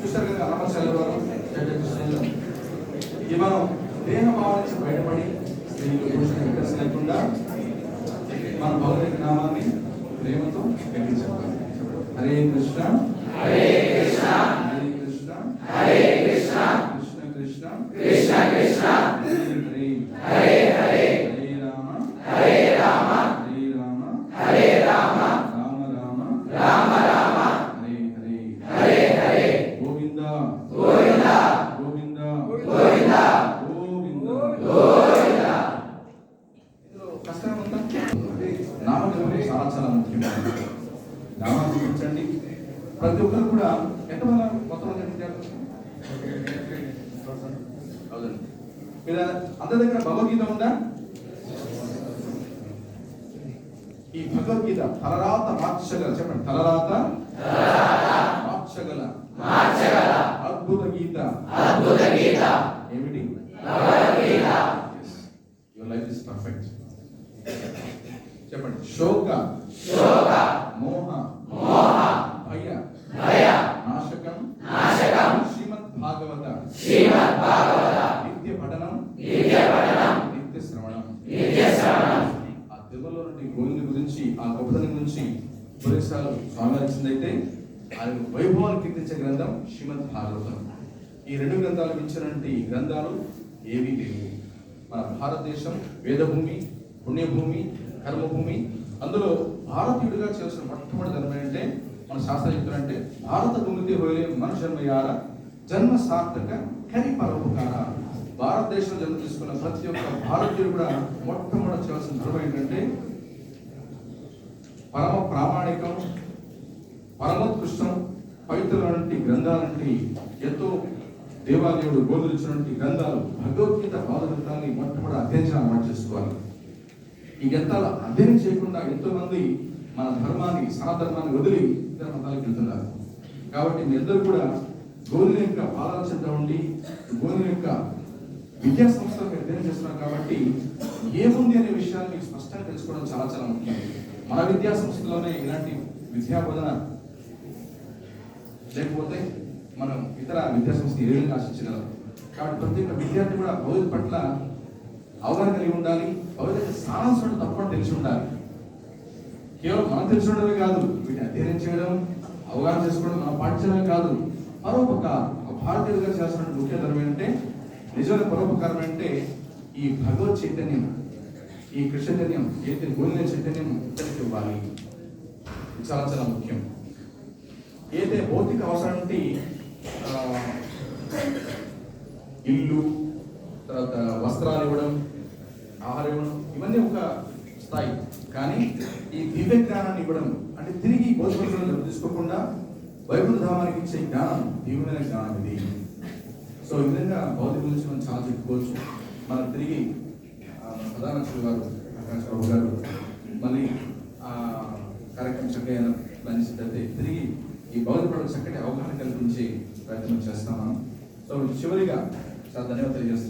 చూస్తారు కదా అన్నమశాల వారు ఇది మనం దేహ భావం నుంచి బయటపడి స్త్రీలు పురుషులు వ్యత్యాసం లేకుండా మన భౌతిక నామాన్ని ప్రేమతో గట్టి హరే కృష్ణ. హరే కృష్ణ హరే కృష్ణ కృష్ణ కృష్ణ కృష్ణ కృష్ణ హరే హరే హరే హరే రామ హరే రామ హరే రామ హరే రామ రామ రామ రామ రామ హరే హరే హరే హరే గోవింద గోవింద గోవింద గోవింద గోవింద ఇందులో కష్టం ఉందా నామజపం చాలా చాలా ముఖ్యమైనది నామాన్ని గుర్తించండి ప్రతి ఒక్కరు కూడా ఎంతమంది విద్యార్థులు అవునండి మీరు అందరి దగ్గర భగవద్గీత ఉందా? ఈ భగవద్గీత తలరాత మార్చగల చెప్పండి తలరాత మార్చగల అద్భుత గీత. అద్భుత గీత. ఏమిటి? యువర్ లైఫ్ ఇస్ పర్ఫెక్ట్ చెప్పండి. శోక. శోక. మోహ. మోహ. భయ. భయ. నాశకం. నాశకం. శ్రీమద్ భాగవత శ్రీమద్ భాగవత నిత్య పఠనం నిత్య పఠనం నిత్య శ్రవణం నిత్య శ్రవణం ఆ తెలుగులో నుండి గోవిందు గురించి ఆ గొప్పతనం గురించి ఉపదేశాలు స్వామి ఇచ్చిందైతే ఆయన వైభవాన్ని కీర్తించే గ్రంథం శ్రీమద్ భాగవతం ఈ రెండు గ్రంథాలు మించినటువంటి గ్రంథాలు ఏవీ లేవు. మన భారతదేశం వేదభూమి పుణ్యభూమి కర్మభూమి అందులో భారతీయుడిగా చేసిన మొట్టమొదటి ధర్మం ఏంటంటే మన శాస్త్రం చెప్తారంటే భారత భూమికి హోయలే మన జన్మయార జన్మ సార్థక కరి పరోపకార. భారతదేశంలో జన్మ తీసుకున్న ప్రతి ఒక్క భారతీయుడు కూడా మొట్టమొదటి చేయాల్సిన ధర్మం ఏంటంటే పరమ ప్రామాణికం పరమోత్కృష్టం పవిత్రమైనటువంటి గ్రంథాలంటి ఎంతో దేవాలయుడు బోధించినటువంటి గ్రంథాలు భగవద్గీత భావగ్రంథాన్ని మొట్టమొదటి అధ్యయనం చేసుకోవాలి ఈ గ్రంథాలు అధ్యయనం చేయకుండా ఎంతోమంది మన ధర్మాన్ని సనాధర్మాన్ని వదిలి ఇతర మతాలకు వెళ్తున్నారు. కాబట్టి మీ అందరూ కూడా గోధుల యొక్క పాదాల చెంత ఉండి గోధుల యొక్క విద్యా సంస్థలకు అధ్యయనం చేస్తున్నారు కాబట్టి ఏముంది అనే విషయాన్ని మీకు స్పష్టంగా తెలుసుకోవడం చాలా చాలా ముఖ్యం. మన విద్యా సంస్థలోనే ఇలాంటి విద్యా బోధన లేకపోతే మనం ఇతర విద్యా సంస్థ ఏ విధంగా ఆశించగలం కాబట్టి ప్రతి ఒక్క విద్యార్థి కూడా భౌతిక పట్ల అవగాహన కలిగి ఉండాలి. భౌతిక సారాంశం తప్పని తెలిసి ఉండాలి. కేవలం మనం తెలిసి ఉండడమే కాదు వీటిని అధ్యయనం చేయడం అవగాహన చేసుకోవడం మనం పాటించడమే కాదు. పరోపకారం ఒక భారతీయుడిగా చేయాల్సిన ముఖ్య ధర్మం ఏంటంటే నిజమైన పరోపకారం అంటే ఈ భగవత్ చైతన్యం ఈ కృష్ణ చైతన్యం ఏదైతే గోలిన చైతన్యం ఇతరికి ఇవ్వాలి. చాలా చాలా ముఖ్యం. ఏదైతే భౌతిక అవసరానికి ఇల్లు తర్వాత వస్త్రాలు ఇవ్వడం ఆహారం ఇవ్వడం ఇవన్నీ ఒక స్థాయి. కానీ ఈ దివ్య జ్ఞానాన్ని ఇవ్వడం అంటే తిరిగి భౌతిక తీసుకోకుండా వైకుంఠ ధామానికి ఇచ్చే జ్ఞానం దివ్యమైన జ్ఞానం ఇది. సో ఈ విధంగా భౌతిక గురించి మనం చాలా చెప్పుకోవచ్చు. మనం తిరిగి ప్రధాన గారు ప్రకాష్ బాబు గారు మళ్ళీ ఆ కార్యక్రమం చక్కగా ప్లాన్ తిరిగి ఈ భౌతిక పడవ చక్కటి అవగాహన కల్పించే ప్రయత్నం చేస్తాం మనం. సో చివరిగా చాలా ధన్యవాదాలు తెలియజేస్తున్నాను